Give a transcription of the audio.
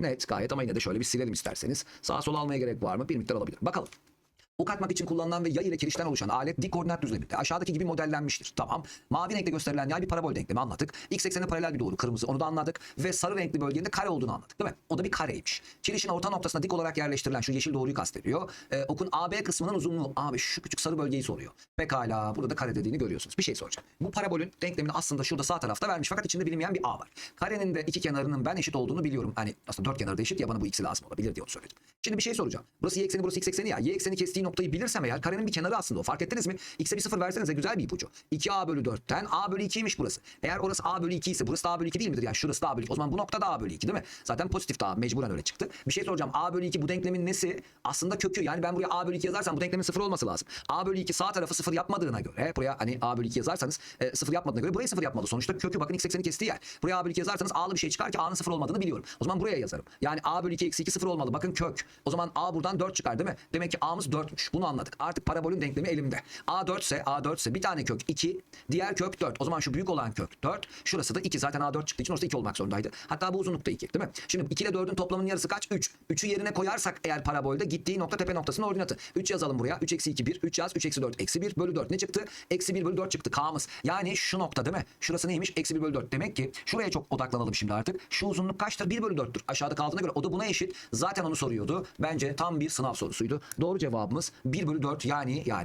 Net gayet ama yine de şöyle bir silelim isterseniz. Sağa sola almaya gerek var mı? Bir miktar alabilir. Bakalım. Ok atmak için kullanılan ve yay ile kirişten oluşan alet dik koordinat düzleminde aşağıdaki gibi modellenmiştir. Tamam. Mavi renkte gösterilen yay bir parabol denklemi anlattık. X eksene paralel bir doğru kırmızı onu da anladık. Ve sarı renkli bölgenin de kare olduğunu anladık değil mi? O da bir kareymiş. Kirişin orta noktasına dik olarak yerleştirilen şu yeşil doğruyu kastediyor. Ee, okun AB kısmının uzunluğu abi şu küçük sarı bölgeyi soruyor. Pekala burada da kare dediğini görüyorsunuz. Bir şey soracağım. Bu parabolün denklemini aslında şurada sağ tarafta vermiş fakat içinde bilinmeyen bir A var. Karenin de iki kenarının ben eşit olduğunu biliyorum. Hani aslında dört kenarı da eşit ya bana bu ikisi lazım olabilir diye onu söyledim. Şimdi bir şey soracağım. Burası y ekseni burası x ekseni ya. Y ekseni kestiği noktayı bilirsem eğer karenin bir kenarı aslında o. Fark ettiniz mi? X'e bir sıfır versenize güzel bir ipucu. 2a bölü 4'ten a bölü 2'ymiş burası. Eğer orası a bölü 2 ise burası da a bölü 2 değil midir? Yani şurası da a bölü 2. O zaman bu nokta da a bölü 2 değil mi? Zaten pozitif daha mecburen öyle çıktı. Bir şey soracağım. a bölü 2 bu denklemin nesi? Aslında kökü. Yani ben buraya a bölü 2 yazarsam bu denklemin sıfır olması lazım. a bölü 2 sağ tarafı sıfır yapmadığına göre buraya hani a bölü 2 yazarsanız e, sıfır yapmadığına göre burayı sıfır yapmalı. Sonuçta kökü bakın x ekseni kestiği yer. Buraya a bölü 2 yazarsanız a'lı bir şey çıkar ki a'nın sıfır olmadığını biliyorum. O zaman buraya yazarım. Yani a bölü 2 eksi 2 sıfır olmalı. Bakın kök. O zaman a buradan 4 çıkar değil mi? Demek ki a'mız 4'müş. Bunu anladık. Artık parabolün denklemi elimde. a 4 ise a 4 ise bir tane kök 2, diğer kök 4. O zaman şu büyük olan kök 4. Şurası da 2. Zaten a 4 çıktığı için orası 2 olmak zorundaydı. Hatta bu uzunlukta 2 değil mi? Şimdi 2 ile 4'ün toplamının yarısı kaç? 3. 3'ü yerine koyarsak eğer parabolde gittiği nokta tepe noktasının ordinatı. 3 yazalım buraya. 3 eksi 2 1. 3 yaz. 3 eksi 4 eksi 1 bölü 4. Ne çıktı? Eksi 1 bölü 4 çıktı. K'mız. Yani şu nokta değil mi? Şurası neymiş? Eksi 1 bölü 4. Demek ki şuraya çok odaklanalım şimdi artık. Şu uzunluk kaçtır? 1 bölü 4'tür. Aşağıda kaldığına göre o da buna eşit. Zaten onu soruyordu. Bence tam bir sınav sorusuydu. Doğru cevabımız 1 bölü 4 yani yani